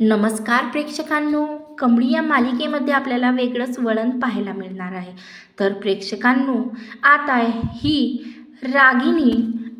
नमस्कार प्रेक्षकांनो. कमळी या मालिकेमध्ये आपल्याला वेगळंच वळण पाहायला मिळणार आहे. तर प्रेक्षकांनो आता ही रागिनी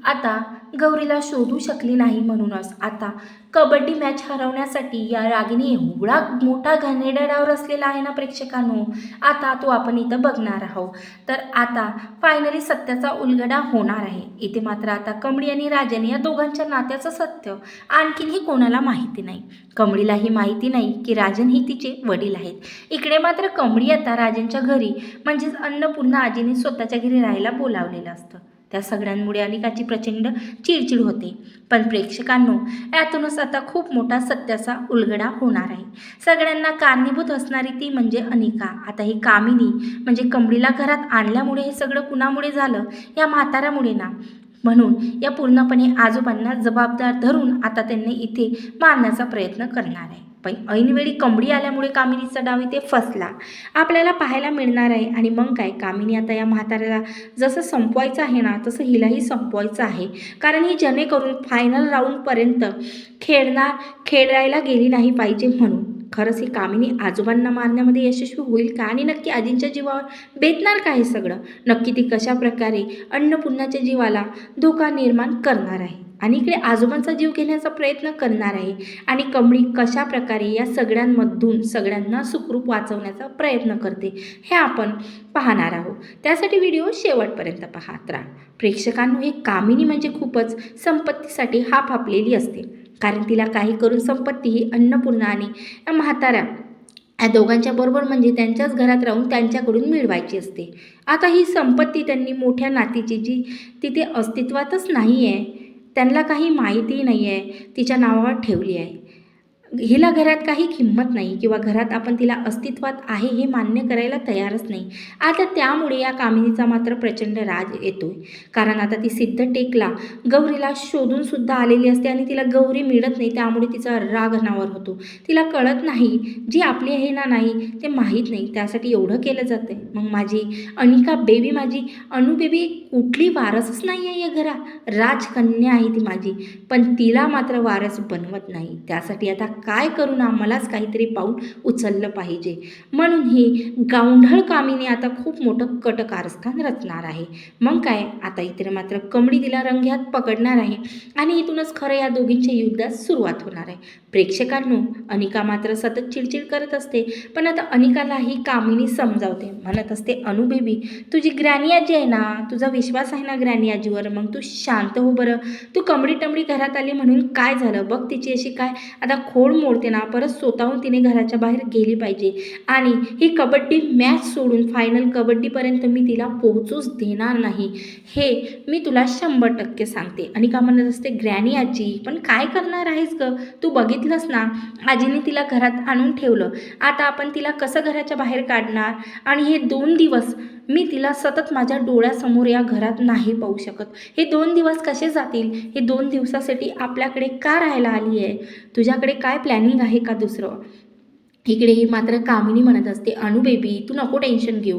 आता गौरीला शोधू शकली नाही म्हणूनच. आता कबड्डी मॅच हरवण्यासाठी या रागिनी एवढा मोठा घाणेरडा रचलेला आहे ना प्रेक्षकांनो? आता तो आपण इथं बघणार आहोत. तर आता फायनली सत्याचा उलगडा होणार आहे. इथे मात्र आता कमळी आणि राजन या दोघांच्या नात्याचं सत्य आणखीनही कोणाला माहिती नाही. कमळीलाही माहिती नाही की राजन ही तिचे वडील आहेत. इकडे मात्र कमळी आता राजनच्या घरी म्हणजेच अन्नपूर्णा आजीने स्वतःच्या घरी राहायला बोलावलेलं असतं. त्या सगळ्यांमुळे अनेकाची प्रचंड चिडचिड होते. पण प्रेक्षकांनो यातूनच आता खूप मोठा सत्याचा उलगडा होणार आहे. सगळ्यांना कारणीभूत असणारी ती म्हणजे अनिका. आता ही कामिनी म्हणजे कमळीला घरात आणल्यामुळे हे सगळं कुणामुळे झालं? या म्हाताऱ्यामुळे ना. म्हणून या पूर्णपणे आजोबांना जबाबदार धरून आता त्यांनी इथे मारण्याचा प्रयत्न करणार आहे. पण ऐनवेळी कंबडी आल्यामुळे कामिनीचा डाव इथे फसला. आपल्याला पाहायला मिळणार आहे. आणि मग काय? कामिनी आता या म्हाताऱ्याला जसं संपवायचं आहे ना तसं हिलाही संपवायचं आहे. कारण ही जेणेकरून फायनल राऊंडपर्यंत खेळणार खेळायला गेली नाही पाहिजे म्हणून. खरंच ही कामिनी आजोबांना मारण्यामध्ये यशस्वी होईल का? आणि नक्की आजींच्या जीवावर बेतणार का हे सगळं? नक्की ती कशा प्रकारे अन्नपूर्णाच्या जीवाला धोका निर्माण करणार आहे? आणि इकडे आजोबांचा जीव घेण्याचा प्रयत्न करणार आहे. आणि कमळी कशा प्रकारे या सगळ्यांमधून सगळ्यांना सुखरूप वाचवण्याचा प्रयत्न करते हे आपण पाहणार आहोत. त्यासाठी व्हिडिओ शेवटपर्यंत पाहत राहा. प्रेक्षकांनो हे कामिनी म्हणजे खूपच संपत्तीसाठी हाफ आपलेली असते. कारण तिला काही करून संपत्ती ही अन्नपूर्णा आणि म्हाताऱ्या या दोघांच्या बरोबर म्हणजे त्यांच्याच घरात राहून त्यांच्याकडून मिळवायची असते. आता ही संपत्ती त्यांनी मोठ्या नातीची जी तिथे अस्तित्वातच नाही आहे त्यांना काही माहितीही नाही आहे तिच्या नावावर ठेवली आहे. हिला घरात काही किंमत नाही किंवा घरात आपण तिला अस्तित्वात आहे हे मान्य करायला तयारच नाही. आता त्यामुळे या कामिनीचा मात्र प्रचंड राज येतोय. कारण आता ती सिद्ध टेकला. गौरीला शोधून सुद्धा आलेली असते आणि तिला गौरी मिळत नाही त्यामुळे तिचा राग अनावर होतो. तिला कळत नाही जी आपली आहे ना नाही ते माहीत नाही. त्यासाठी एवढं केलं जातं मग माझी अनिका बेबी माझी अनु बेबी कुठली वारसच नाही आहे या घरात. राजकन्या आहे ती माझी. पण तिला मात्र वारस बनवत नाही. त्यासाठी आता काय करू ना मलाच काहीतरी पाऊल उचललं पाहिजे? म्हणून ही गावंढळ कामिनी आता खूप मोठं कटकारस्थान रचणार आहे. मग काय? आता इथे मात्र कमडी तिला रंग्यात पकडणार आहे आणि इथूनच खरं या दोघींच्या युद्धात सुरुवात होणार आहे. प्रेक्षकांनो अनिका मात्र सतत चिडचिड करत असते पण आता अनिकाला ही कामिनी समजावते. म्हणत असते अनु बेबी तुझी ग्रॅनी आजी आहे ना? तुझा विश्वास आहे ना ग्रॅनी आजीवर? मग तू शांत हो बरं. तू कमडी टमडी घरात आली म्हणून काय झालं? बघ तिची अशी काय? आता खोड मोडते ना परत स्वतःहून तिने घराच्या बाहेर गेली पाहिजे. आणि ही कबड्डी मॅच सोडून फायनल कबड्डीपर्यंत मी तिला पोहोचूच देणार नाही. हे मी तुला शंभर टक्के सांगते. आणि का म्हणत असते ग्रॅनी आजी पण काय करणार आहेस ग? तू बघितलंस ना आजीने तिला घरात आणून ठेवलं. आता आपण तिला कसं घराच्या बाहेर काढणार? आणि हे दोन दिवस मी तिला सतत माझ्या डोळ्यासमोर या घरात नाही पाहू शकत. हे दोन दिवस कसे जातील? हे दोन दिवसासाठी आपल्याकडे का राहायला आली आहे तुझ्याकडे काय प्लॅनिंग आहे का दुसरं? इकडे ही मात्र कामिनी म्हणत असते अनु बेबी तू नको टेन्शन घेऊ.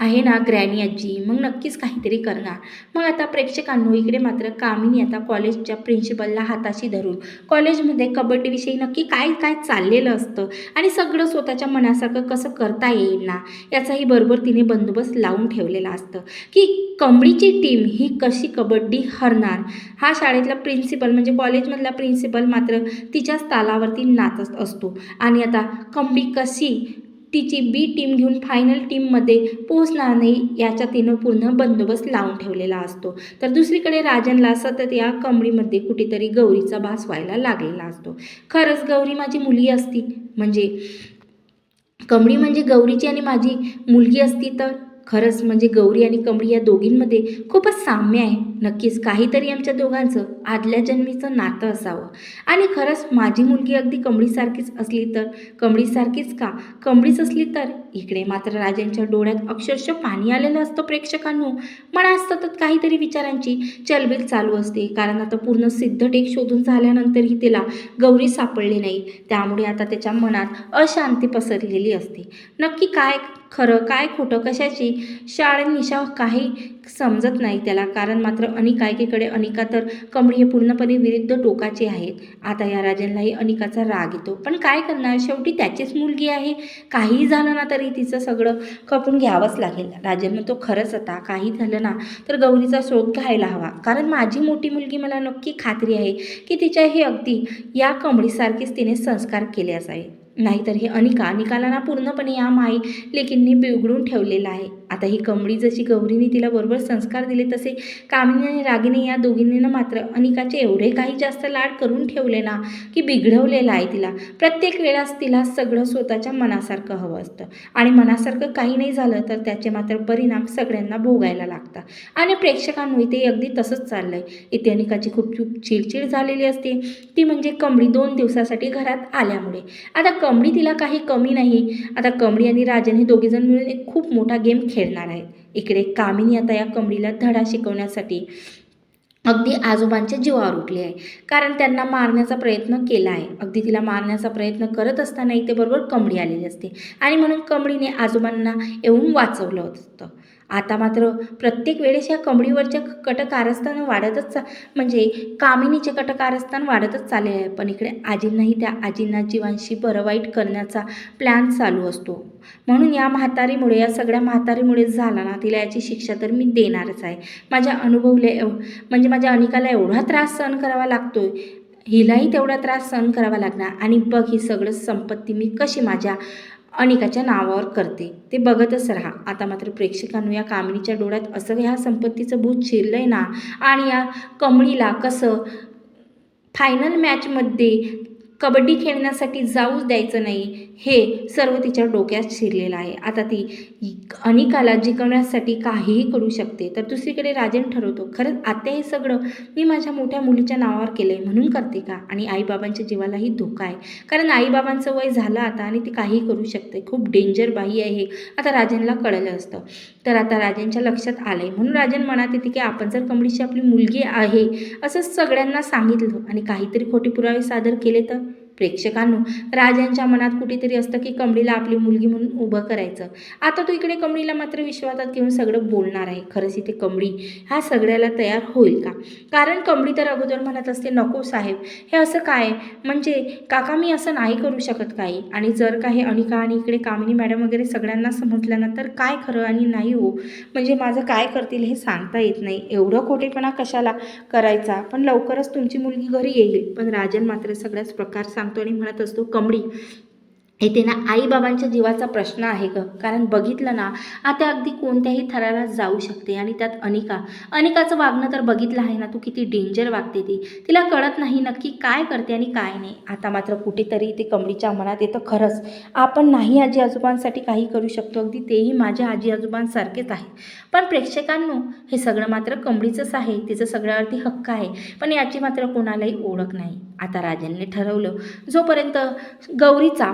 आहे ना ग्रॅनी आजी मग नक्कीच काहीतरी करणार. मग आता प्रेक्षकांनो इकडे मात्र कामिनी आता कॉलेजच्या प्रिन्सिपलला हाताशी धरून कॉलेजमध्ये कबड्डीविषयी नक्की काय काय चाललेलं असतं आणि सगळं स्वतःच्या मनासारखं कसं करता येईल ना याचाही बरोबर तिने बंदोबस्त लावून ठेवलेला असतं. की कमळीची टीम ही कशी कबड्डी हरणार? हा शाळेतला प्रिन्सिपल म्हणजे कॉलेजमधला प्रिन्सिपल मात्र तिच्याच तालावरती नाचत असतो. आणि आता कम कमळी कशी तिची बी टीम घेऊन फायनल टीममध्ये पोहोचणार नाही याचा तिनं पूर्ण बंदोबस्त लावून ठेवलेला असतो. तर दुसरीकडे राजनला सतत या कमळीमध्ये कुठेतरी गौरीचा भास व्हायला लागलेला असतो. खरंच गौरी माझी मुलगी असती. म्हणजे कमळी म्हणजे गौरीची आणि माझी मुलगी असती तर खरंच म्हणजे गौरी आणि कमळी या दोघींमध्ये खूपच साम्य आहे. नक्कीच काहीतरी आमच्या दोघांचं आदल्या जन्मीचं नातं असावं. आणि खरंच माझी मुलगी अगदी कमळीसारखीच असली तर कमळीसारखीच का? कमळीच असली तर? इकडे मात्र राजांच्या डोळ्यात अक्षरशः पाणी आलेलं असतं प्रेक्षकांनो. मनात सतत काहीतरी विचारांची चलबेल चालू असते. कारण आता पूर्ण सिद्ध टेक शोधून झाल्यानंतरही तिला गौरी सापडली नाही. त्यामुळे आता त्याच्या मनात अशांती पसरलेली असते. नक्की काय खरं काय खोटं कशाची शाळेत निशा काही समजत नाही त्याला. कारण मात्र अनिका एकीकडे अनिका तर कमळी हे पूर्णपणे विरुद्ध टोकाचे आहेत. आता या राजांनाही अनिकाचा राग येतो. पण काय करणार? शेवटी त्याचीच मुलगी आहे. काहीही झालं ना तरी तिचं सगळं खपून घ्यावंच लागेल. राजन म्हणतो खरंच आता काही झालं ना तर गौरीचा शोध घ्यायला हवा. कारण माझी मोठी मुलगी मला नक्की खात्री आहे की तिच्या हे अगदी या कमळीसारखेच तिने संस्कार केले असावे. नाहीतर हे अनिका अनिकाला ना पूर्णपणे या माई लेकींनी बिघडून ठेवलेलं आहे. आता ही कमळी जशी गौरीने तिला बरोबर संस्कार दिले तसे कामिनी आणि रागिनी या दोघींनीनं मात्र अनिकाचे एवढे काही जास्त लाड करून ठेवले ना की बिघडवलेलं आहे तिला. प्रत्येक वेळास तिला सगळं स्वतःच्या मनासारखं हवं असतं. आणि मनासारखं काही नाही झालं तर त्याचे मात्र परिणाम सगळ्यांना भोगायला लागतात. आणि प्रेक्षकांमुळे ते अगदी तसंच चाललं आहे इथे अनिकाची खूप खूप चिडचिड झालेली असते. ती म्हणजे कमळी दोन दिवसासाठी घरात आल्यामुळे. आता कमळी तिला काही कमी नाही. आता कमळी आणि राजन हे दोघेजण मिळून एक खूप मोठा गेम खेळणार आहेत इकडे कामिनी आता या कमळीला धडा शिकवण्यासाठी अगदी आजोबांच्या जीवावर उठले आहे. कारण त्यांना मारण्याचा प्रयत्न केला आहे. अगदी तिला मारण्याचा प्रयत्न करत असताना इथे बरोबर कमळी आलेली असते. आणि म्हणून कमळीने आजोबांना येऊन वाचवलं होतं. आता मात्र प्रत्येक वेळेस या कमळीवरच्या कटकारस्थान वाढतच चा म्हणजे कामिनीचे कटकारस्थान वाढतच चालले आहे. पण इकडे आजींनाही त्या आजींना जीवांशी बरं वाईट करण्याचा प्लॅन चालू असतो. म्हणून या म्हातारीमुळे या सगळ्या म्हातारीमुळे झाला ना तिला याची शिक्षा तर मी देणारच आहे. माझ्या अनुभवले एव म्हणजे माझ्या अनिकाला एवढा त्रास सहन करावा लागतोय. हिलाही तेवढा त्रास सहन करावा लागणार. आणि बघ ही सगळं संपत्ती मी कशी माझ्या अनिकाच्या नावावर करते. ते बघतच राहा. आता मात्र प्रेक्षकांनो या कामिनीच्या डोळ्यात असं ह्या संपत्तीचं भूत शिरलंय ना? आणि या कमळीला कसं फायनल मॅचमध्ये कबड्डी खेळण्यासाठी जाऊच द्यायचं नाही? हे सर्व तिच्या डोक्यात शिरलेलं आहे. आता ती अनिकाला जिंकवण्यासाठी काहीही करू शकते. तर दुसरीकडे राजन ठरवतो खरंच आता हे सगळं मी माझ्या मोठ्या मुलीच्या नावावर केलं आहे म्हणून करते का? आणि आईबाबांच्या जीवालाही धोका आहे. कारण आईबाबांचं वय झालं आता आणि ती काहीही करू शकते. खूप डेंजर बाई आहे हे. आता राजनला कळलं असतं. तर आता राजनच्या लक्षात आलं आहे म्हणून राजन मनात येते की आपण जर कमळीची आपली मुलगी आहे असं सगळ्यांना सांगितलं आणि काहीतरी खोटे पुरावे सादर केले तर? प्रेक्षकांनो राजांच्या मनात कुठेतरी असतं की कमळीला आपली मुलगी म्हणून उभं करायचं. आता तो इकडे कमळीला मात्र विश्वासात घेऊन सगळं बोलणार आहे. खरंच इथे कमळी ह्या सगळ्याला तयार होईल का? कारण कमळी तर अगोदर म्हणत असते नको साहेब हे असं काय? म्हणजे काका मी असं नाही करू शकत काही. आणि जर काही अनिका आणि इकडे कामिनी मॅडम वगैरे सगळ्यांना समजलं ना तर काय खरं आणि नाही हो? म्हणजे माझं काय करतील हे सांगता येत नाही. एवढं खोटेपणा कशाला करायचा? पण लवकरच तुमची मुलगी घरी येईल. पण राजन मात्र सगळ्याच प्रकार सांग सांगतो आणि म्हणत असतो कमळी येथे ना आईबाबांच्या जीवाचा प्रश्न आहे ग. कारण बघितलं ना आता अगदी कोणत्याही थराला जाऊ शकते आणि त्यात अनिका. अनिकाचं वागणं तर बघितलं आहे ना तू किती डेंजर वागते ती. तिला कळत नाही नक्की काय करते आणि काय नाही. आता मात्र कुठेतरी ते कमळीच्या मनात येतं खरंच. आपण नाही आजी आजोबांसाठी काही करू शकतो. अगदी तेही माझ्या आजी आजोबांसारखेच आहे पण प्रेक्षकांनो हे सगळं मात्र कमळीचंच आहे. तिचं सगळ्यावरती हक्क आहे. पण याची मात्र कोणालाही ओळख नाही. आता राजांनी ठरवलं जोपर्यंत गौरीचा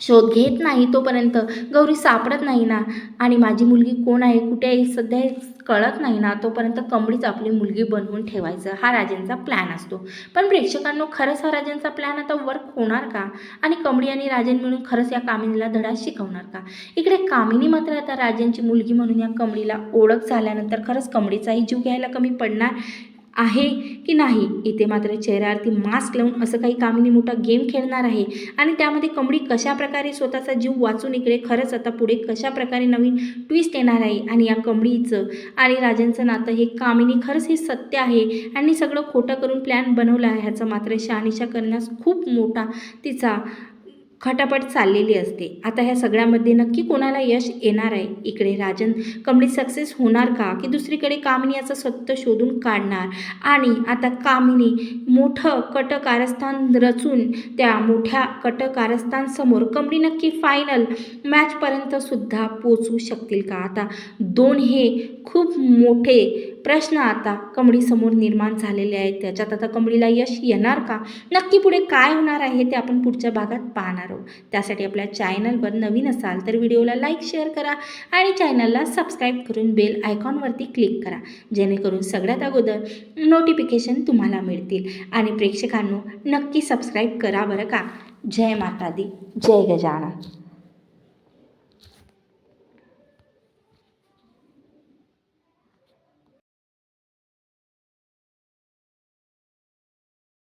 शोध घेत नाही तोपर्यंत. गौरी सापडत नाही ना. आणि माझी मुलगी कोण आहे? कुठे आहे? सध्या कळत नाही ना. तोपर्यंत कमळीच आपली मुलगी बनवून ठेवायचं. हा राजेंचा प्लॅन असतो. पण प्रेक्षकांनो खरंच हा राजेंचा प्लॅन आता वर्क होणार का? आणि कमळी आणि राजन मिळून खरंच या कामिनीला धडा शिकवणार का? इकडे कामिनी मात्र आता राजेंची मुलगी म्हणून या कमळीला ओळख झाल्यानंतर खरंच कमळीचाही जीव घ्यायला कमी पडणार. आहे की नाही? इथे मात्र चेहऱ्यावरती मास्क लावून असं काही कामिनी मोठा गेम खेळणार आहे. आणि त्यामध्ये कमडी कशा प्रकारे स्वतःचा जीव वाचून इकडे खरंच आता पुढे कशा प्रकारे नवीन ट्विस्ट येणार आहे? आणि या कमडीचं आणि राजांचं नातं हे कामिनी खरंच हे सत्य आहे. आणि सगळं खोटं करून प्लॅन बनवलं आहे. ह्याचा मात्र शहानिशा करण्यास खूप मोठा तिचा खटापट चाललेली असते. आता ह्या सगळ्यामध्ये नक्की कोणाला यश येणार आहे? इकडे राजन कंपनी सक्सेस होणार का? की दुसरीकडे कामिनी याचं सत्य शोधून काढणार? आणि आता कामिनी मोठं कट कारस्थान रचून त्या मोठ्या कट कारस्थानसमोर कंपनी नक्की फायनल मॅचपर्यंत सुद्धा पोचू शकतील का? आता दोन हे खूप मोठे प्रश्न आता कमळीसमोर निर्माण झालेले आहेत. त्याच्यात आता कमळीला यश येणार का? नक्की पुढे काय होणार आहे ते आपण पुढच्या भागात पाहणार आहोत. त्यासाठी आपल्या चॅनलवर नवीन असाल तर व्हिडिओला लाईक शेअर करा आणि चॅनलला सबस्क्राईब करून बेल आयकॉनवरती क्लिक करा. जेणेकरून सगळ्यात अगोदर नोटिफिकेशन तुम्हाला मिळतील. आणि प्रेक्षकांनो नक्की सबस्क्राईब करा बरं का? जय माता दी. जय गजानन.